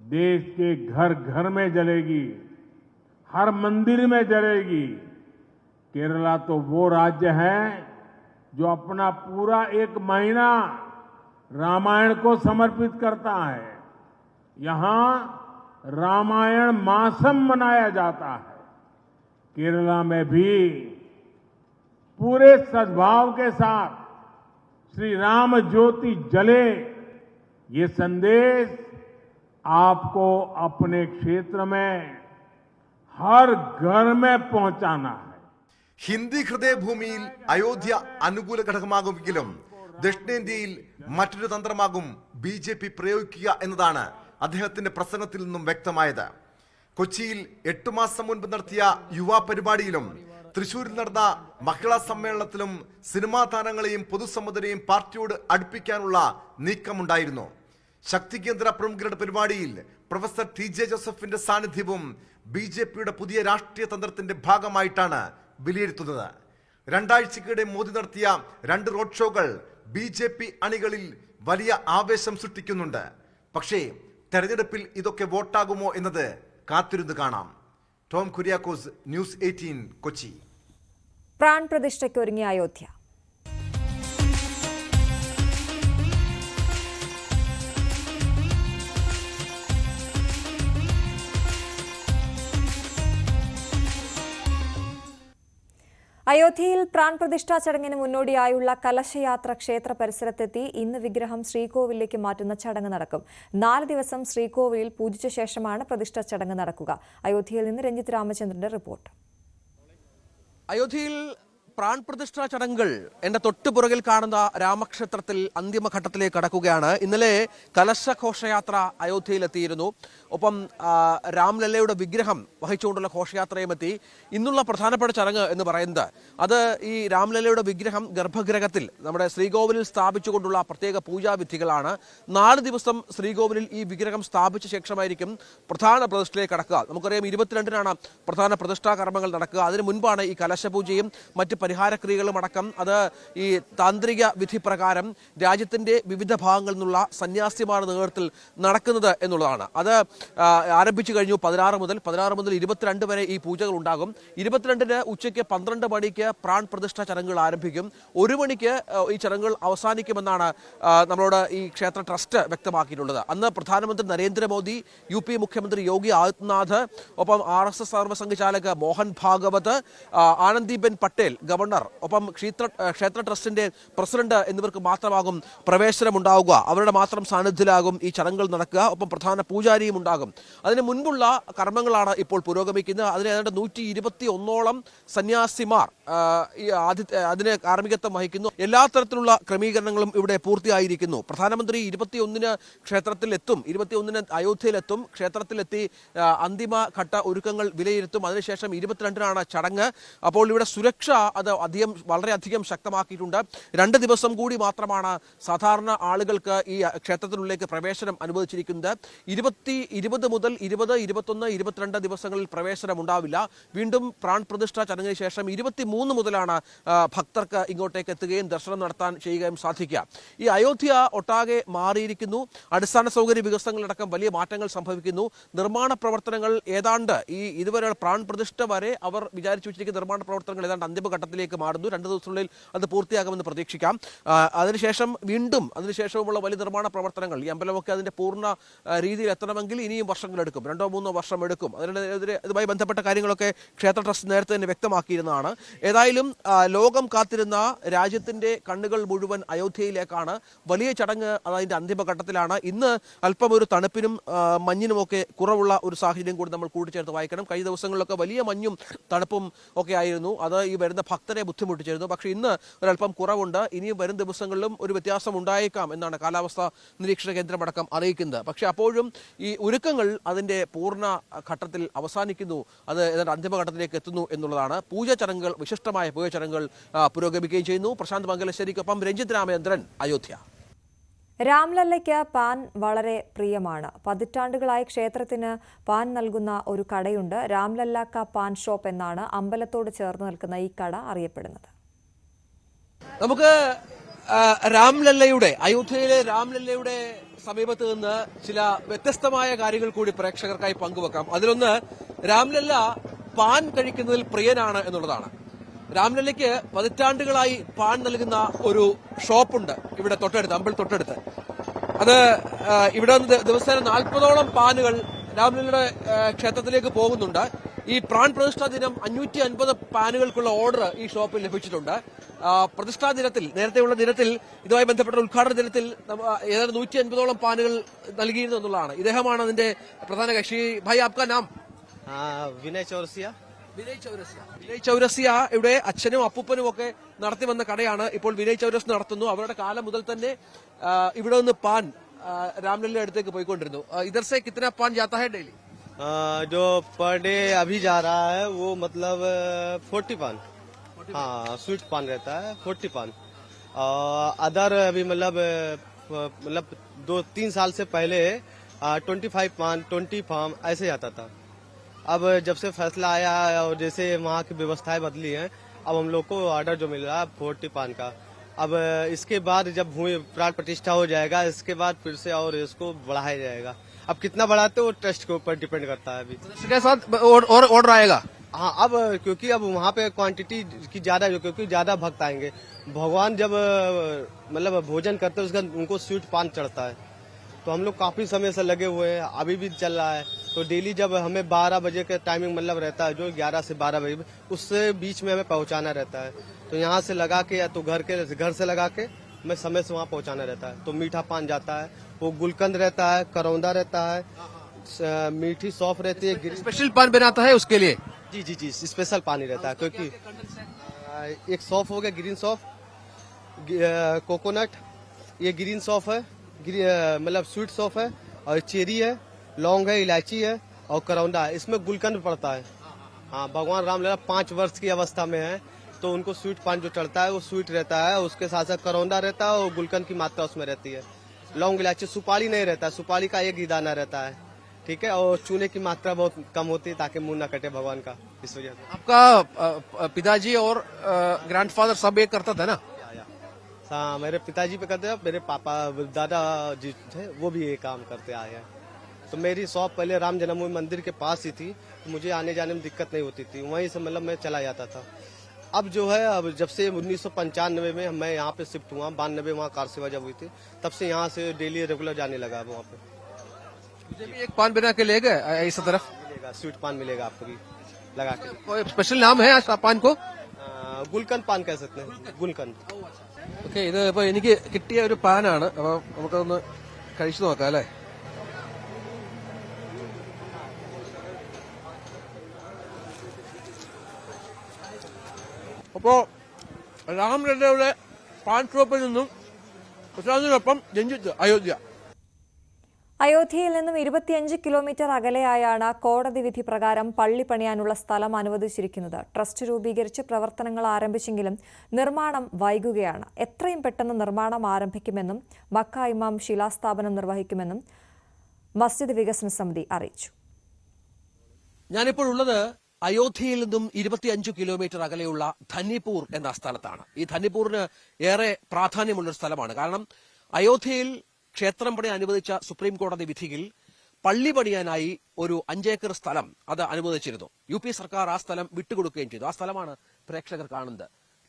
[SPEAKER 6] देश के घर घर में जलेगी, हर मंदिर में जलेगी। केरला तो वो राज्य है जो अपना पूरा एक महीना रामायण को समर्पित करता है। यहाँ रामायण मासम मनाया जाता है। केरला में भी पूरे सद्भाव के साथ श्री राम ज्योति जले ये संदेश आपको अपने क्षेत्र में हर घर में पहुंचाना है
[SPEAKER 7] ഹിന്ദി ഹൃദയഭൂമിയിൽ അയോധ്യ അനുകൂല ഘടകമാകുമെങ്കിലും ദക്ഷിണേന്ത്യയിൽ മറ്റൊരു തന്ത്രമാകും ബി ജെ പി പ്രയോഗിക്കുക എന്നതാണ് അദ്ദേഹത്തിന്റെ പ്രസംഗത്തിൽ നിന്നും വ്യക്തമായത് കൊച്ചിയിൽ എട്ടു മാസം മുൻപ് നടത്തിയ യുവാ പരിപാടിയിലും തൃശൂരിൽ നടന്ന മഹിളാ സമ്മേളനത്തിലും സിനിമാ താരങ്ങളെയും പൊതുസമ്മതരെയും പാർട്ടിയോട് അടുപ്പിക്കാനുള്ള നീക്കമുണ്ടായിരുന്നു. ശക്തി കേന്ദ്ര പ്രമുഖരുടെ പരിപാടിയിൽ പ്രൊഫസർ ടി ജെ ജോസഫിന്റെ സാന്നിധ്യവും ബി ജെ പിയുടെ പുതിയ രാഷ്ട്രീയ തന്ത്രത്തിന്റെ ഭാഗമായിട്ടാണ് വിലയിരുത്തുന്നത്. രണ്ടാഴ്ചക്കിടെ മോദി നടത്തിയ രണ്ട് റോഡ് ഷോകൾ ബി ജെ പി അണികളിൽ വലിയ ആവേശം സൃഷ്ടിക്കുന്നുണ്ട്. പക്ഷേ തെരഞ്ഞെടുപ്പിൽ ഇതൊക്കെ വോട്ടാകുമോ എന്നത് കാത്തിരുന്ന് കാണാം. Tom Kuriakose news eighteen Kochi.
[SPEAKER 1] PRAN പ്രതിഷ്ഠയ്ക്കൊരുങ്ങിയ അയോധ്യ. അയോധ്യയിൽ പ്രാൺപ്രതിഷ്ഠാ ചടങ്ങിന് മുന്നോടിയായുള്ള കലശയാത്ര ക്ഷേത്ര പരിസരത്തെത്തി ഇന്ന് വിഗ്രഹം ശ്രീകോവിലേക്ക് മാറ്റുന്ന ചടങ്ങ് നടക്കും. നാല് ദിവസം ശ്രീകോവിലിൽ പൂജിച്ച ശേഷമാണ് പ്രതിഷ്ഠാ ചടങ്ങ് നടക്കുക. അയോധ്യയിൽ നിന്ന് രഞ്ജിത്ത് രാമചന്ദ്രന്റെ റിപ്പോർട്ട്.
[SPEAKER 8] അയോധ്യയിൽ പ്രാൺപ്രതിഷ്ഠാ ചടങ്ങുകൾ എന്റെ തൊട്ടുപുറകിൽ കാണുന്ന രാമക്ഷേത്രത്തിൽ അന്തിമഘട്ടത്തിലേക്ക് കടക്കുകയാണ്. ഇന്നലെ കലശഘോഷയാത്ര അയോധ്യയിലെത്തിയിരുന്നു. ഒപ്പം രാംലല്ലയുടെ വിഗ്രഹം വഹിച്ചുകൊണ്ടുള്ള ഘോഷയാത്രയും എത്തി. ഇന്നുള്ള പ്രധാനപ്പെട്ട ചടങ്ങ് എന്ന് പറയുന്നത് അത് ഈ രാംലല്ലയുടെ വിഗ്രഹം ഗർഭഗ്രഹത്തിൽ നമ്മുടെ ശ്രീകോവിലിൽ സ്ഥാപിച്ചുകൊണ്ടുള്ള പ്രത്യേക പൂജാവിധികളാണ്. നാല് ദിവസം ശ്രീകോവിലിൽ ഈ വിഗ്രഹം സ്ഥാപിച്ച ശേഷമായിരിക്കും പ്രധാന പ്രതിഷ്ഠയിലേക്ക് കടക്കുക. നമുക്കറിയാം ഇരുപത്തിരണ്ടിനാണ് പ്രധാന പ്രതിഷ്ഠാ കർമ്മങ്ങൾ നടക്കുക. അതിനു മുൻപാണ് ഈ കലശപൂജയും മറ്റ് പരിഹാരക്രിയകളും അടക്കം അത് ഈ താന്ത്രിക വിധി പ്രകാരം രാജ്യത്തിന്റെ വിവിധ ഭാഗങ്ങളിൽ നിന്നുള്ള സന്യാസിമാരുടെ നേതൃത്വത്തിൽ നടക്കുന്നത് എന്നുള്ളതാണ്. അത് ആരംഭിച്ചു കഴിഞ്ഞു പതിനാറ് മുതൽ പതിനാറ് മുതൽ ഇരുപത്തിരണ്ട് വരെ ഈ പൂജകൾ ഉണ്ടാകും. ഇരുപത്തിരണ്ടിന് ഉച്ചയ്ക്ക് പന്ത്രണ്ട് മണിക്ക് പ്രാൺ പ്രതിഷ്ഠ ചടങ്ങുകൾ ആരംഭിക്കും. ഒരു മണിക്ക് ഈ ചടങ്ങുകൾ അവസാനിക്കുമെന്നാണ് നമ്മളോട് ഈ ക്ഷേത്ര ട്രസ്റ്റ് വ്യക്തമാക്കിയിട്ടുള്ളത്. അന്ന് പ്രധാനമന്ത്രി നരേന്ദ്രമോദി യു പി മുഖ്യമന്ത്രി യോഗി ആദിത്യനാഥ് ഒപ്പം ആർ എസ് എസ് സർവസംഘചാലക് മോഹൻ ഭാഗവത് ആനന്ദിബെൻ പട്ടേൽ ഗവർണർ ഒപ്പം ക്ഷേത്ര ക്ഷേത്ര ട്രസ്റ്റിന്റെ പ്രസിഡന്റ് എന്നിവർക്ക് മാത്രമാകും പ്രവേശനമുണ്ടാവുക. അവരുടെ മാത്രം സാന്നിധ്യത്തിലാകും ഈ ചടങ്ങുകൾ നടക്കുക. ഒപ്പം പ്രധാന പൂജാരിയും ഉണ്ടാകും. അതിന് മുൻപുള്ള കർമ്മങ്ങളാണ് ഇപ്പോൾ പുരോഗമിക്കുന്നത്. അതിന് ഏതാണ്ട് നൂറ്റി ഇരുപത്തി ഒന്നോളം സന്യാസിമാർ ഈ ആദ്യ അതിന് കാർമ്മികത്വം വഹിക്കുന്നു. എല്ലാ തരത്തിലുള്ള ക്രമീകരണങ്ങളും ഇവിടെ പൂർത്തിയായിരിക്കുന്നു. പ്രധാനമന്ത്രി ഇരുപത്തിയൊന്നിന് ക്ഷേത്രത്തിലെത്തും. ഇരുപത്തിയൊന്നിന് അയോധ്യയിലെത്തും. ക്ഷേത്രത്തിലെത്തി അന്തിമ ഘട്ട ഒരുക്കങ്ങൾ വിലയിരുത്തും. അതിനുശേഷം ഇരുപത്തിരണ്ടിനാണ് ചടങ്ങ്. അപ്പോൾ ഇവിടെ സുരക്ഷ അത് അധികം വളരെയധികം ശക്തമാക്കിയിട്ടുണ്ട്. രണ്ട് ദിവസം കൂടി മാത്രമാണ് സാധാരണ ആളുകൾക്ക് ഈ ക്ഷേത്രത്തിനുള്ളിലേക്ക് പ്രവേശനം അനുവദിച്ചിരിക്കുന്നത്. ഇരുപത്തി ഇരുപത് മുതൽ ഇരുപത് ഇരുപത്തൊന്ന് ഇരുപത്തിരണ്ട് ദിവസങ്ങളിൽ പ്രവേശനം ഉണ്ടാവില്ല വീണ്ടും പ്രാൺ പ്രതിഷ്ഠ ചടങ്ങിന് ശേഷം ഇരുപത്തിമൂന്ന് മുതലാണ് ഭക്തർക്ക് ഇങ്ങോട്ടേക്ക് എത്തുകയും ദർശനം നടത്താൻ ചെയ്യുകയും സാധിക്കുക. ഈ അയോധ്യ ഒട്ടാകെ മാറിയിരിക്കുന്നു. അടിസ്ഥാന സൗകര്യ വികസനങ്ങളടക്കം വലിയ മാറ്റങ്ങൾ സംഭവിക്കുന്നു. നിർമ്മാണ പ്രവർത്തനങ്ങൾ ഏതാണ്ട് ഈ ഇതുവരെ പ്രാൺ പ്രതിഷ്ഠ വരെ അവർ വിചാരിച്ചു വെച്ചിരിക്കുന്ന നിർമ്മാണ പ്രവർത്തനങ്ങൾ ഏതാണ്ട് അന്തിമഘട്ടത്തിലേക്ക് മാറുന്നു. രണ്ട് ദിവസത്തിനുള്ളിൽ അത് പൂർത്തിയാകുമെന്ന് പ്രതീക്ഷിക്കാം. അതിനുശേഷം വീണ്ടും അതിനുശേഷവുമുള്ള വലിയ നിർമ്മാണ പ്രവർത്തനങ്ങൾ ഈ അമ്പലമൊക്കെ അതിന്റെ പൂർണ രീതിയിൽ എത്തണമെങ്കിൽ ഇനിയും വർഷങ്ങളെടുക്കും രണ്ടോ മൂന്നോ വർഷം എടുക്കും. അതിനെതിരെ ഇതുമായി ബന്ധപ്പെട്ട കാര്യങ്ങളൊക്കെ ക്ഷേത്ര ട്രസ്റ്റ് നേരത്തെ തന്നെ വ്യക്തമാക്കിയിരുന്നതാണ്. ഏതായാലും ലോകം കാത്തിരുന്ന രാജ്യത്തിന്റെ കണ്ണുകൾ മുഴുവൻ അയോധ്യയിലേക്കാണ്. വലിയ ചടങ്ങ് അതിന്റെ അന്തിമഘട്ടത്തിലാണ്. ഇന്ന് അല്പം ഒരു തണുപ്പിനും മഞ്ഞിനുമൊക്കെ കുറവുള്ള ഒരു സാഹചര്യം കൂടി നമ്മൾ കൂട്ടിച്ചേർത്ത് വായിക്കണം. കഴിഞ്ഞ ദിവസങ്ങളിലൊക്കെ വലിയ മഞ്ഞും തണുപ്പും ഒക്കെ ആയിരുന്നു. അത് ഈ വരുന്ന ഭക്തരെ ബുദ്ധിമുട്ടിച്ചിരുന്നു. പക്ഷേ ഇന്ന് ഒരല്പം കുറവുണ്ട്. ഇനിയും വരും ദിവസങ്ങളിലും ഒരു വ്യത്യാസം ഉണ്ടായേക്കാം എന്നാണ് കാലാവസ്ഥാ നിരീക്ഷണ കേന്ദ്രമടക്കം അറിയിക്കുന്നത്. പക്ഷേ അപ്പോഴും ഈ ഒരുക്കങ്ങൾ അതിന്റെ പൂർണ ഘട്ടത്തിൽ അവസാനിക്കുന്നു. അത് ഏതാണ്ട് അന്തിമഘട്ടത്തിലേക്ക് എത്തുന്നു എന്നുള്ളതാണ്. പൂജ ചടങ്ങുകൾ വിശിഷ്ടമായ പൂജ ചടങ്ങുകൾ പുരോഗമിക്കുകയും ചെയ്യുന്നു. പ്രശാന്ത് മംഗലശ്ശേരിക്കൊപ്പം രഞ്ജിത് രാമചന്ദ്രൻ അയോധ്യ.
[SPEAKER 1] രാംലല്ലയ്ക്ക് പാൻ വളരെ പ്രിയമാണ്. പതിറ്റാണ്ടുകളായി ക്ഷേത്രത്തിന് പാൻ നൽകുന്ന ഒരു കടയുണ്ട്. രാംലല്ല ക പാൻ ഷോപ്പ് എന്നാണ് അമ്പലത്തോട് ചേർന്ന് നിൽക്കുന്ന ഈ കട അറിയപ്പെടുന്നത്.
[SPEAKER 8] നമുക്ക് രാംലല്ലയുടെ അയോധ്യയിലെ രാംലല്ലയുടെ സമീപത്ത് നിന്ന് ചില വ്യത്യസ്തമായ കാര്യങ്ങൾ കൂടി പ്രേക്ഷകർക്കായി പങ്കുവെക്കാം. അതിലൊന്ന് രാംലല്ല പാൻ കഴിക്കുന്നതിൽ പ്രിയനാണ് എന്നുള്ളതാണ്. രാംലല്ലയ്ക്ക് പതിറ്റാണ്ടുകളായി പാൻ നൽകുന്ന ഒരു ഷോപ്പുണ്ട് ഇവിടെ തൊട്ടടുത്ത് അമ്പൽ തൊട്ടടുത്ത്. അത് ഇവിടെ നിന്ന് ദിവസേന നാൽപ്പതോളം പാനുകൾ രാംലല്ലയുടെ ക്ഷേത്രത്തിലേക്ക് പോകുന്നുണ്ട്. ഈ പ്രാൺ പ്രതിഷ്ഠാ ദിനം അഞ്ഞൂറ്റി അൻപത് പാനുകൾക്കുള്ള ഓർഡർ ഈ ഷോപ്പിൽ ലഭിച്ചിട്ടുണ്ട്. പ്രതിഷ്ഠാ ദിനത്തിൽ നേരത്തെയുള്ള ദിനത്തിൽ ഇതുമായി ബന്ധപ്പെട്ട ഉദ്ഘാടന ദിനത്തിൽ ഏതാണ്ട് നൂറ്റി അൻപതോളം പാനുകൾ നൽകിയിരുന്നു എന്നുള്ളതാണ്. ഇദ്ദേഹമാണ് അതിന്റെ പ്രധാന കക്ഷി. ഭായി ആപ്കാ നാം.
[SPEAKER 9] വിനയ് ചോർസിയ.
[SPEAKER 8] വിനയ് ചൗരസ്യ. വിനയ് ചൗരസ്യ ഇവിടെ അച്ഛനും അപ്പൂപ്പനും ഒക്കെ നടത്തി വന്ന കടയാണ്. ഇപ്പോൾ വിനയ് ചൗരസ് इधर से कितना पान जाता है डेली
[SPEAKER 9] जो पर डे अभी जा रहा है वो मतलब फोर्टी पान हाँ स्वीट पान रहता है फोर्टी पान अदर अभी मतलब मतलब दो तीन साल से पहले twenty five paan twenty farm ऐसे जाता था अब जब से फैसला आया और जैसे वहाँ की व्यवस्थाएँ बदली हैं अब हम लोग को ऑर्डर जो मिल रहा है फोर्टी पान का। अब इसके बाद जब भूमि प्राण प्रतिष्ठा हो जाएगा इसके बाद फिर से और इसको बढ़ाया जाएगा। अब कितना बढ़ाते हो ट्रस्ट के ऊपर डिपेंड करता है अभी।
[SPEAKER 8] के साथ और और ऑर्डर आएगा?
[SPEAKER 9] हाँ अब क्योंकि अब वहाँ पे क्वांटिटी की ज़्यादा जो क्योंकि ज़्यादा भक्त आएँगे। भगवान जब मतलब भोजन करते हैं उसका उनको स्वीट पान चढ़ता है। तो हम लोग काफ़ी समय से लगे हुए हैं अभी भी चल रहा है। तो डेली जब हमें 12 बजे का टाइमिंग मतलब रहता है जो 11 से 12 बजे उससे बीच में हमें पहुंचाना रहता है। तो यहाँ से लगा के या तो घर के घर से लगा के हमें समय से वहाँ पहुँचाना रहता है। तो मीठा पान जाता है वो गुलकंद रहता है करौंदा रहता है मीठी सौफ रहती है
[SPEAKER 8] स्पेशल पान बनाता है उसके लिए?
[SPEAKER 9] जी जी जी स्पेशल पानी रहता है क्योंकि एक सौफ हो गया ग्रीन सौफ कोकोनट ये ग्रीन सौफ है मतलब स्वीट सौफ है और चेरी है लौंग है इलायची है और करौंदा है। इसमें गुलकंद पड़ता है। हाँ भगवान रामलला पाँच वर्ष की अवस्था में है तो उनको स्वीट पान जो चढ़ता है वो स्वीट रहता है। उसके साथ साथ करौंदा रहता है और गुलकंद की मात्रा उसमें रहती है। लौंग इलायची सुपारी नहीं रहता। है सुपारी का एक ही दाना रहता है ठीक है? और चूने की मात्रा बहुत कम होती है ताकि मुँह न कटे भगवान का इस वजह से।
[SPEAKER 8] आपका पिताजी और ग्रैंडफादर सब एक करता था ना?
[SPEAKER 9] हाँ मेरे पिताजी पे करते हैं मेरे पापा दादा जी थे वो भी ये काम करते आए हैं। तो मेरी शॉप पहले राम जन्मभूमि मंदिर के पास ही थी तो मुझे आने जाने में दिक्कत नहीं होती थी वहीं से मतलब मैं चला जाता था अब जो है अब जब से उन्नीस सौ पंचानवे में मैं यहाँ पे शिफ्ट हुआ बानबे वहाँ कार सेवा जब हुई थी तब से यहाँ से डेली रेगुलर जाने लगा वहाँ पे
[SPEAKER 8] मुझे भी एक पान बना के ले गए अ, इस तरफ
[SPEAKER 9] मिलेगा स्वीट पान मिलेगा आपको भी लगा के
[SPEAKER 8] कोई स्पेशल नाम है आ पान को
[SPEAKER 9] आ, गुलकंद पान कह सकते हैं गुलकंद
[SPEAKER 8] ഓക്കെ ഇത് ഇപ്പൊ എനിക്ക് കിട്ടിയ ഒരു പാനാണ് അപ്പൊ നമുക്കൊന്ന് കഴിച്ചു നോക്കാം അല്ലേ അപ്പോ രാംലല്ലയുടെ പാൻ ഷോപ്പിൽ നിന്നും പ്രശാന്തിനൊപ്പം രഞ്ജിത്ത് അയോധ്യ.
[SPEAKER 1] അയോധ്യയിൽ നിന്നും ഇരുപത്തിയഞ്ച് കിലോമീറ്റർ അകലെയായാണ് കോടതി വിധി പ്രകാരം പള്ളി പണിയാനുള്ള സ്ഥലം അനുവദിച്ചിരിക്കുന്നത്. ട്രസ്റ്റ് രൂപീകരിച്ച് പ്രവർത്തനങ്ങൾ ആരംഭിച്ചെങ്കിലും നിർമ്മാണം വൈകുകയാണ്. എത്രയും പെട്ടെന്ന് നിർമ്മാണം ആരംഭിക്കുമെന്നും മക്ക ഇമാം ശിലാസ്ഥാപനം നിർവഹിക്കുമെന്നും മസ്ജിദ് വികസന സമിതി അറിയിച്ചു.
[SPEAKER 8] ഞാനിപ്പോൾ ഉള്ളത് അയോധ്യയിൽ നിന്നും ഇരുപത്തിയഞ്ചു കിലോമീറ്റർ അകലെയുള്ള ധന്നിപ്പൂർ എന്ന സ്ഥലത്താണ്. ഈ ധന്യപൂറിന് ഏറെ പ്രാധാന്യമുള്ളൊരു സ്ഥലമാണ്. കാരണം അയോധ്യയിൽ ക്ഷേത്രം പണി അനുവദിച്ച സുപ്രീം കോടതി വിധിയിൽ പള്ളി പണിയാനായി ഒരു അഞ്ചേക്കർ സ്ഥലം അത് അനുവദിച്ചിരുന്നു. യു പി സർക്കാർ ആ സ്ഥലം വിട്ടുകൊടുക്കുകയും ചെയ്തു. ആ സ്ഥലമാണ് പ്രേക്ഷകർ കാണുന്നത്.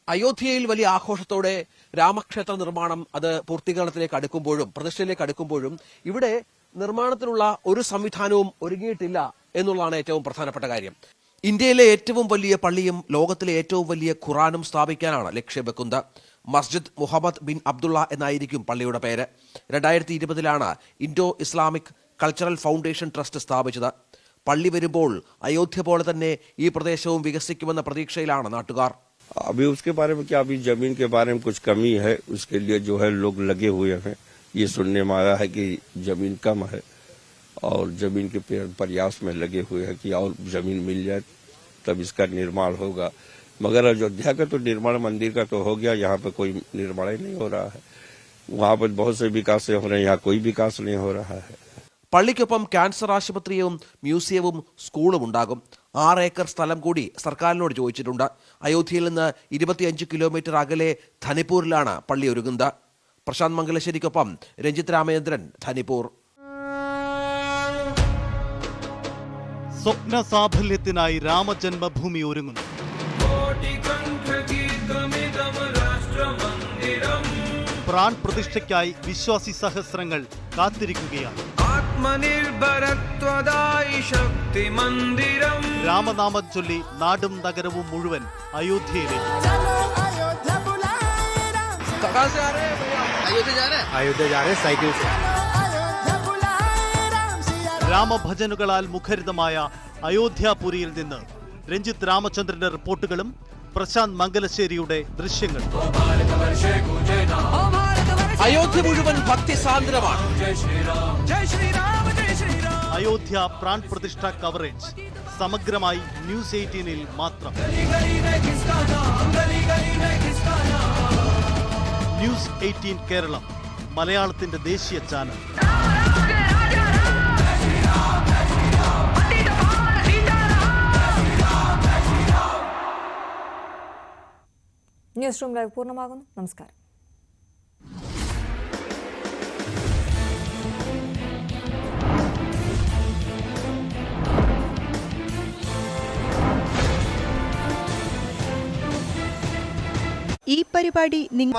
[SPEAKER 8] അയോധ്യയിൽ വലിയ ആഘോഷത്തോടെ രാമക്ഷേത്ര നിർമ്മാണം അത് പൂർത്തീകരണത്തിലേക്ക് അടുക്കുമ്പോഴും പ്രതിഷ്ഠയിലേക്ക് അടുക്കുമ്പോഴും ഇവിടെ നിർമ്മാണത്തിനുള്ള ഒരു സംവിധാനവും ഒരുങ്ങിയിട്ടില്ല എന്നുള്ളതാണ് ഏറ്റവും പ്രധാനപ്പെട്ട കാര്യം. ഇന്ത്യയിലെ ഏറ്റവും വലിയ പള്ളിയും ലോകത്തിലെ ഏറ്റവും വലിയ ഖുറാനും സ്ഥാപിക്കാനാണ് ലക്ഷ്യം വെക്കുന്നത് മസ്ജിദ് മുഹമ്മദ് ബിൻ അബ്ദുള്ള എന്നായിരിക്കും പള്ളിയുടെ പേര് രണ്ടായിരത്തി ഇരുപതിലാണ് Indo Islamic cultural foundation trust സ്ഥാപിച്ചത് പള്ളി വരുമ്പോൾ അയോധ്യ പോലെ തന്നെ ഈ പ്രദേശവും വികസിക്കുമെന്ന പ്രതീക്ഷയിലാണ് നാട്ടുകാർ
[SPEAKER 10] अभी उसके बारे में क्या अभी जमीन के बारे में कुछ कमी है उसके लिए जो है लोग लगे हुए हैं ये सुनने में आया है कि जमीन कम है और जमीन के पे- प्रयास में लगे हुए हैं कि और जमीन मिल जाए तब इसका निर्माण होगा मगर अयोध्या का तो निर्माण मंदिर का तो हो गया यहाँ पे कोई निर्माण ही नहीं हो रहा है वहाँ पर बहुत से विकास हो रहे हैं यहाँ कोई विकास नहीं हो रहा है
[SPEAKER 8] പള്ളിക്കൊപ്പം ക്യാൻസർ ആശുപത്രിയും മ്യൂസിയവും സ്കൂളും ഉണ്ടാകും ആറ് ഏക്കർ സ്ഥലം കൂടി സർക്കാരിനോട് ചോദിച്ചിട്ടുണ്ട് അയോധ്യയിൽ നിന്ന് ഇരുപത്തിയഞ്ച് കിലോമീറ്റർ അകലെ ധനിപ്പൂരിലാണ് പള്ളി ഒരുങ്ങുന്നത് പ്രശാന്ത് മംഗലശ്ശേരിക്കൊപ്പം രഞ്ജിത് രാമചന്ദ്രൻ ധനിപ്പൂർ
[SPEAKER 11] സ്വപ്ന സാഫല്യത്തിനായി രാമജന്മഭൂമി ഒരുങ്ങുന്നു. പ്രാൺ പ്രതിഷ്ഠയ്ക്കായി വിശ്വാസി സഹസ്രങ്ങൾ കാത്തിരിക്കുകയാണ്. രാമനാമം ചൊല്ലി നാടും നഗരവും മുഴുവൻ അയോധ്യയിലേക്ക്.
[SPEAKER 9] അയോധ്യ സൈക്കിൾ.
[SPEAKER 11] രാമഭജനുകളാൽ മുഖരിതമായ അയോധ്യാപുരിയിൽ നിന്ന് രഞ്ജിത്ത് രാമചന്ദ്രന്റെ റിപ്പോർട്ടുകളും പ്രശാന്ത് മംഗലശ്ശേരിയുടെ ദൃശ്യങ്ങളും.
[SPEAKER 8] അയോധ്യ മുഴുവൻ ഭക്തിസാന്ദ്രമാണ്.
[SPEAKER 11] അയോധ്യ പ്രാൺ പ്രതിഷ്ഠ കവറേജ് സമഗ്രമായി ന്യൂസ് എയ്റ്റീനിൽ മാത്രം. ന്യൂസ് എയ്റ്റീൻ കേരളം മലയാളത്തിന്റെ ദേശീയ ചാനൽ.
[SPEAKER 1] ന്യൂസ് റൂം ലൈവ് പൂർണമാകുന്നു. നമസ്കാരം.
[SPEAKER 12] ഈ പരിപാടി നിങ്ങൾ